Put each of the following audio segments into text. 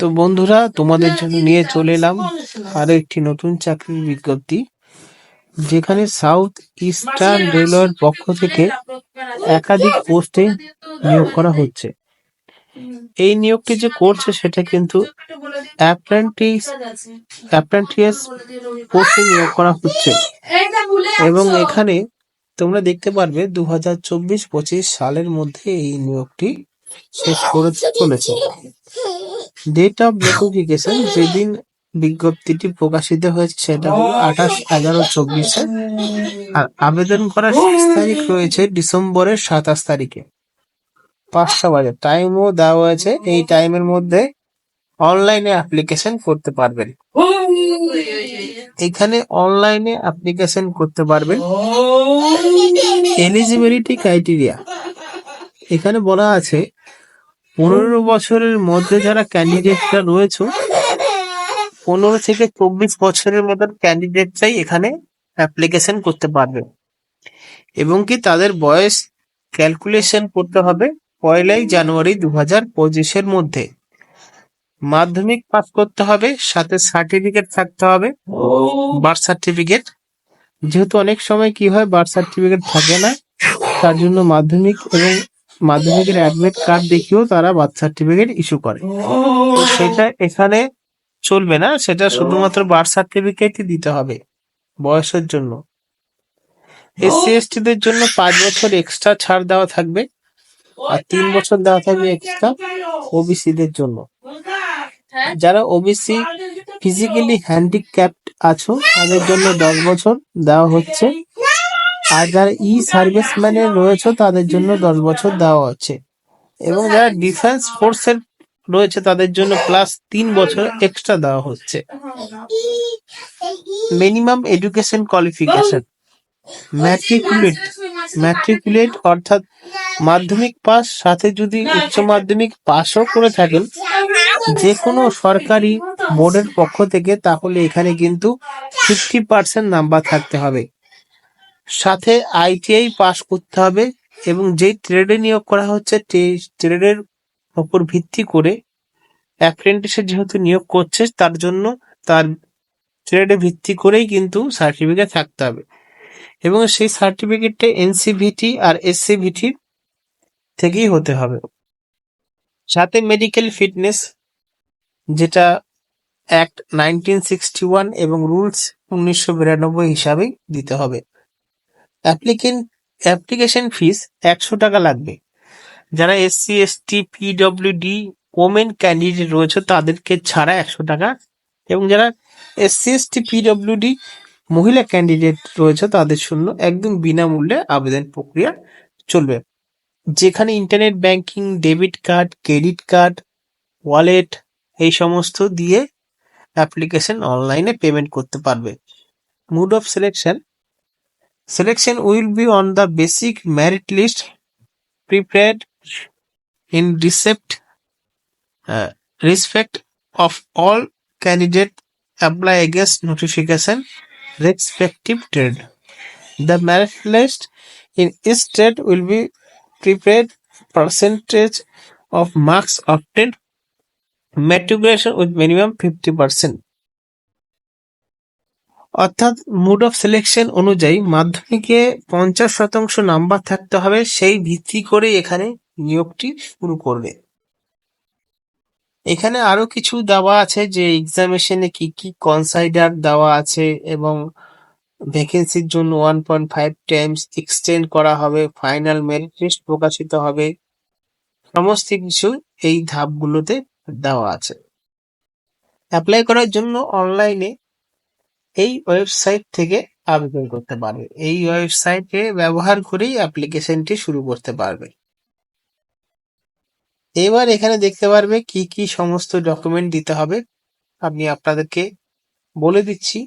তো বন্ধুরা তোমাদের জন্য নিয়ে চলে এলাম আরও একটি নতুন চাকরির বিজ্ঞপ্তি যেখানে সাউথ ইস্টার্ন রেলওয়ের পক্ষ থেকে একাধিক পোস্টে নিয়োগ করা হচ্ছে। এই নিয়োগটি যে করছে সেটা কিন্তু অ্যাপ্রেন্টিস অ্যাপ্রেন্টিস পোস্টে নিয়োগ করা হচ্ছে। এবং এখানে তোমরা দেখতে পারবে দু হাজার চব্বিশ পঁচিশ সালের মধ্যে এই নিয়োগটি শেষ করে চলেছে। ডেট অফ নোটিফিকেশন যেদিন বিজ্ঞপ্তিটি প্রকাশিত হয়েছে সেটা হলো আঠাশ এগারো চব্বিশে। আর আবেদন করার শেষ তারিখ রয়েছে ডিসেম্বরের সাতাশ তারিখে। পাঁচটা বাজে। টাইমও দেওয়া হয়েছে এই টাইমের মধ্যে অনলাইনে অ্যাপ্লিকেশন করতে পারবেন। এখানে অনলাইনে অ্যাপ্লিকেশন করতে পারবেন। এলিজিবিলিটি ক্রাইটেরিয়া এখানে বলা আছে পনেরো বছরের মধ্যে যারা ক্যান্ডিডেটরা রয়েছে, পনেরো থেকে চব্বিশ বছরের মতন ক্যান্ডিডেটরাই এখানে অ্যাপ্লিকেশন করতে পারবে। এবং কি তাদের বয়স ক্যালকুলেশন করতে হবে পয়লাই জানুয়ারি দু হাজার পঁচিশের মধ্যে। মাধ্যমিক পাস করতে হবে, সাথে সার্টিফিকেট থাকতে হবে বার্থ সার্টিফিকেট যেহেতু অনেক সময় কি হয় বার্থ সার্টিফিকেট থাকে না, তার জন্য মাধ্যমিক এবং মাধ্যমিকের অ্যাডমিট কার্ড দেখিয়েও তারা বার্থ সার্টিফিকেট ইস্যু করে। সেটা এখানে চলবে না, সেটা শুধুমাত্র বার্থ সার্টিফিকেটই দিতে হবে বয়সের জন্য। এসসি দের জন্য পাঁচ বছর এক্সট্রা ছাড় দেওয়া থাকবে আর তিন বছর দেওয়া থাকবে এক্সট্রা ওবিসি দের জন্য। যারা ওবিসি ফিজিক্যালি হ্যান্ডিক্যাপড আছো, তাদের জন্য দশ বছর দেওয়া হচ্ছে। আর যারা ই সার্ভিসম্যানের রয়েছে, তাদের জন্য দশ বছর দেওয়া হচ্ছে এবং যারা ডিফেন্স ফোর্সের রয়েছে, তাদের জন্য প্লাস তিন বছর এক্সট্রা দেওয়া হচ্ছে। Minimum education qualification matriculate matriculate অর্থাৎ মাধ্যমিক পাস, সাথে যদি উচ্চ মাধ্যমিক পাসও করে থাকেন যে কোনো সরকারি বোর্ডের পক্ষ থেকে, তাহলে এখানে কিন্তু ফিফটি পার্সেন্ট নাম্বার থাকতে হবে। সাথে আইটিআই পাস করতে হবে এবং যেই ট্রেডে নিয়োগ করা হচ্ছে ট্রেডের উপর ভিত্তি করে অ্যাপ্রেন্টিসের যেহেতু নিয়োগ করছে, তার জন্য তার ট্রেডে ভিত্তি করেই কিন্তু সার্টিফিকেট থাকতে হবে। এবং সেই সার্টিফিকেটটা এনসিভিটি আর এসসিভিটি থেকেই হতে হবে। সাথে মেডিকেল ফিটনেস, যেটা অ্যাক্ট নাইনটিন সিক্সটি ওয়ান এবং রুলস উনিশশো বিরানব্বই হিসাবেই দিতে হবে। অ্যাপ্লিকেন, অ্যাপ্লিকেশন ফিস একশো টাকা লাগবে। যারা SC ST PWD women candidate রয়েছে, তাদেরকে ছাড়া একশো টাকা। এবং যারা এসসি এসটি পিডব্লিউডি মহিলা ক্যান্ডিডেট রয়েছে, তাদের জন্য একদম বিনামূল্যে আবেদন প্রক্রিয়া চলবে। যেখানে internet banking debit card credit card wallet এই সমস্ত দিয়ে অ্যাপ্লিকেশন অনলাইনে পেমেন্ট করতে পারবে। Mode of selection Selection will be on the basic merit list prepared in respect, uh, respect of all candidate apply against notification respective trade. The merit list in each trade will be prepared percentage of marks obtained matriculation with minimum 50%. অর্থাৎ mode of selection অনুযায়ী মাধ্যমিকে পঞ্চাশ শতাংশ number থাকতে হবে, সেই ভিত্তি করে এখানে নিয়োগটি শুরু করবে। এখানে আরও কিছু দেওয়া আছে যে এক্সামিনেশনে কি কি কনসাইডার দেওয়া আছে এবং ভ্যাকেন্সির জন্য one point five times extend করা হবে ফাইনাল মেরিট লিস্ট প্রকাশিত হবে, সমস্ত কিছু এই ধাপগুলোতে দেওয়া আছে। অ্যাপ্লাই করার জন্য অনলাইনে এই ওয়েবসাইট থেকে আবেদন করতে পারবে। এই ওয়েবসাইটে ব্যবহার করেই অ্যাপ্লিকেশনটি শুরু করতে পারবে। এবার এখানে দেখতে পারবে কি কি সমস্ত ডকুমেন্ট দিতে হবে। আমি আপনাদেরকে বলে দিচ্ছি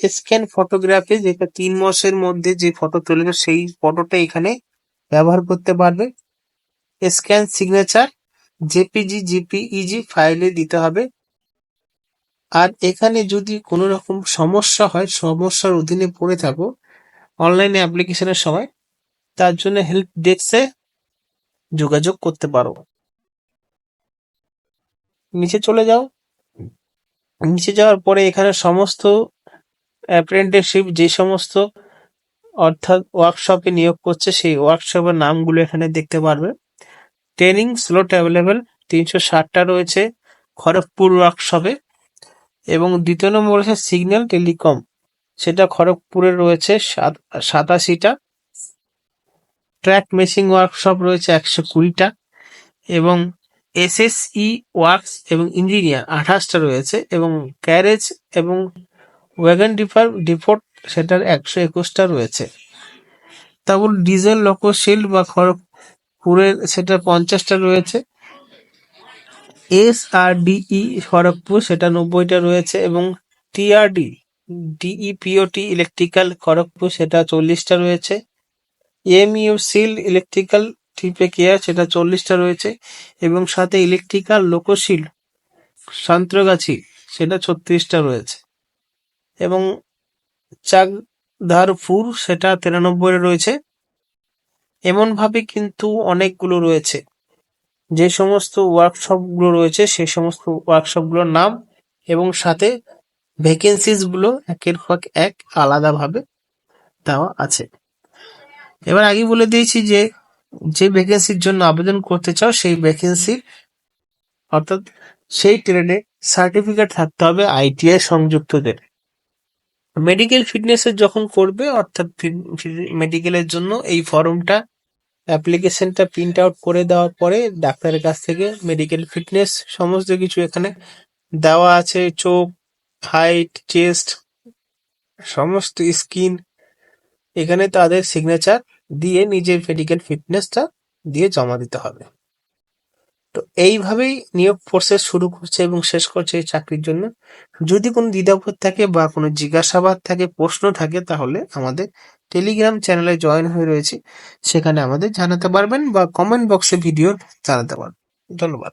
স্ক্যান ফটোগ্রাফি যেটা তিন মাসের মধ্যে যে ফটো তুলেছে, সেই ফটোটা এখানে ব্যবহার করতে পারবে। স্ক্যান সিগনেচার জেপিজি জিপিইজি ফাইলে দিতে হবে। আর এখানে যদি কোনো রকম সমস্যা হয়, সমস্যার অধীনে পড়ে থাকো অনলাইনে অ্যাপ্লিকেশনের সময়, তার জন্য হেল্প ডেস্কে যোগাযোগ করতে পারো। নিচে চলে যাও। নিচে যাওয়ার পরে এখানে সমস্ত অ্যাপ্রেন্টিসশিপ যে সমস্ত অর্থাৎ ওয়ার্কশপে নিয়োগ করছে, সেই ওয়ার্কশপের নামগুলো এখানে দেখতে পারবে। ট্রেনিং স্লট অ্যাভেলেবেল তিনশো ষাটটা রয়েছে খড়গপুর ওয়ার্কশপে এবং দ্বিতীয় নম্বর রয়েছে সিগন্যাল টেলিকম। সেটা খড়গপুরে রয়েছে সাত- সাতাশিটা। ট্র্যাক মেশিং ওয়ার্কশপ রয়েছে একশো কুড়িটা। এবং এসএসই ওয়ার্কস এবং ইঞ্জিনিয়ার আঠাশটা রয়েছে। এবং ক্যারেজ এবং ওয়াগন ডিপার, ডিপোর্ট সেটার একশো একুশটা রয়েছে। তারপর ডিজেল লোকোশিল্ড বা খড়গপুরের সেটা পঞ্চাশটা রয়েছে। এস আর ডিই খড়গপুর সেটা নব্বইটা রয়েছে, এবং টিআরডি ডিইপিওটি ইলেকট্রিক্যাল খড়গপুর সেটা চল্লিশটা রয়েছে। এমইউ সিল ইলেকট্রিক্যাল টিপে কেয়ার, সেটা চল্লিশটা রয়েছে, এবং সাথে ইলেকট্রিক্যাল লোকোশিল সান্ত্রগাছি, সেটা ছত্রিশটা রয়েছে। এবং চাকদারপুর, সেটা তিরানব্বই রয়েছে। এমন ভাবে কিন্তু অনেকগুলো রয়েছে। যে সমস্ত ওয়ার্কশপগুলো রয়েছে সেই সমস্ত ওয়ার্কশপগুলোর নাম এবং সাথে ভ্যাকেন্সিসগুলো একের পর এক আলাদাভাবে দেওয়া আছে। এবার আগে বলে দিয়েছি যে যে ভ্যাকেন্সির জন্য আবেদন করতে চাও, সেই ভ্যাকেন্সির অর্থাৎ সেই ট্রেনে সার্টিফিকেট থাকতে হবে আইটিআই সংযুক্তদের। মেডিকেল ফিটনেসের যখন করবে, অর্থাৎ মেডিকেলের জন্য এই ফর্মটা অ্যাপ্লিকেশনটা প্রিন্ট আউট করে দেওয়ার পরে ডাক্তারের কাছ থেকে মেডিকেল ফিটনেস সমস্ত কিছু এখানে দেওয়া আছে, চোখ হাইট চেস্ট সমস্ত স্কিন এখানে তাদের সিগনেচার দিয়ে নিজের মেডিকেল ফিটনেসটা দিয়ে জমা দিতে হবে। তো এইভাবেই নিয়োগ প্রসেস শুরু করছে এবং শেষ করছে এই চাকরির জন্য। যদি কোনো দ্বিধাবোধ থাকে বা কোনো জিজ্ঞাসাবাদ থাকে, প্রশ্ন থাকে, তাহলে আমাদের টেলিগ্রাম চ্যানেলে জয়েন হয়ে রয়েছে। সেখানে আমাদের জানাতে পারবেন বা কমেন্ট বক্সে ভিডিও জানাতে পারবেন। ধন্যবাদ।